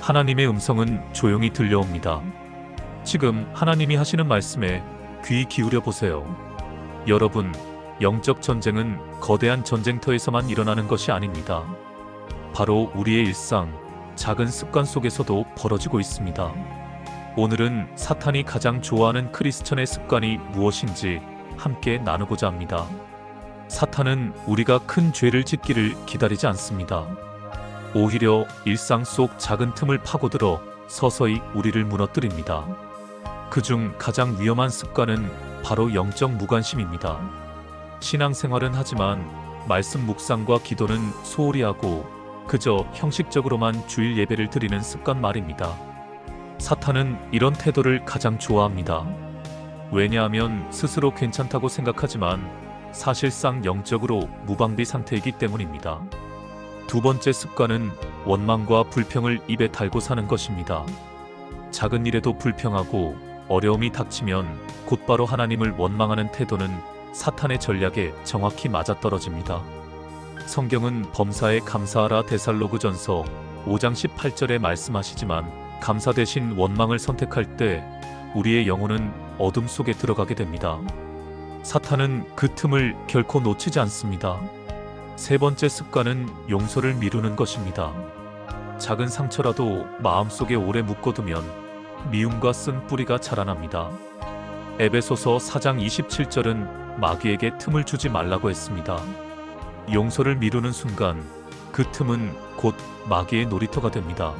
하나님의 음성은 조용히 들려옵니다. 지금 하나님이 하시는 말씀에 귀 기울여 보세요. 여러분, 영적 전쟁은 거대한 전쟁터에서만 일어나는 것이 아닙니다. 바로 우리의 일상, 작은 습관 속에서도 벌어지고 있습니다. 오늘은 사탄이 가장 좋아하는 크리스천의 습관이 무엇인지 함께 나누고자 합니다. 사탄은 우리가 큰 죄를 짓기를 기다리지 않습니다. 오히려 일상 속 작은 틈을 파고들어 서서히 우리를 무너뜨립니다. 그중 가장 위험한 습관은 바로 영적 무관심입니다. 신앙생활은 하지만 말씀 묵상과 기도는 소홀히 하고 그저 형식적으로만 주일 예배를 드리는 습관 말입니다. 사탄은 이런 태도를 가장 좋아합니다. 왜냐하면 스스로 괜찮다고 생각하지만 사실상 영적으로 무방비 상태이기 때문입니다. 두 번째 습관은 원망과 불평을 입에 달고 사는 것입니다. 작은 일에도 불평하고 어려움이 닥치면 곧바로 하나님을 원망하는 태도는 사탄의 전략에 정확히 맞아떨어집니다. 성경은 범사에 감사하라 데살로그 전서 5장 18절에 말씀하시지만 감사 대신 원망을 선택할 때 우리의 영혼은 어둠 속에 들어가게 됩니다. 사탄은 그 틈을 결코 놓치지 않습니다. 세 번째 습관은 용서를 미루는 것입니다. 작은 상처라도 마음속에 오래 묵고두면 미움과 쓴 뿌리가 자라납니다. 에베소서 4장 27절은 마귀에게 틈을 주지 말라고 했습니다. 용서를 미루는 순간 그 틈은 곧 마귀의 놀이터가 됩니다.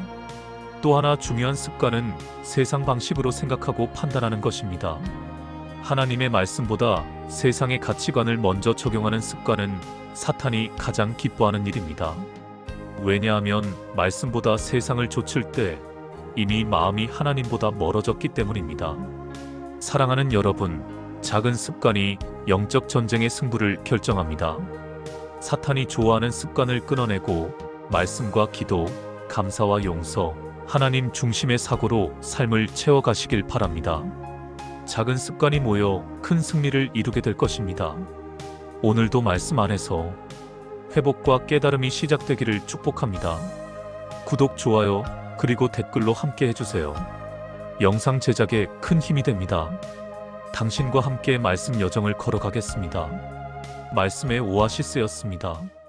또 하나 중요한 습관은 세상 방식으로 생각하고 판단하는 것입니다. 하나님의 말씀보다 세상의 가치관을 먼저 적용하는 습관은 사탄이 가장 기뻐하는 일입니다. 왜냐하면 말씀보다 세상을 좇을 때 이미 마음이 하나님보다 멀어졌기 때문입니다. 사랑하는 여러분, 작은 습관이 영적 전쟁의 승부를 결정합니다. 사탄이 좋아하는 습관을 끊어내고 말씀과 기도, 감사와 용서, 하나님 중심의 사고로 삶을 채워가시길 바랍니다. 작은 습관이 모여 큰 승리를 이루게 될 것입니다. 오늘도 말씀 안에서 회복과 깨달음이 시작되기를 축복합니다. 구독, 좋아요, 그리고 댓글로 함께 해주세요. 영상 제작에 큰 힘이 됩니다. 당신과 함께 말씀 여정을 걸어가겠습니다. 말씀의 오아시스였습니다.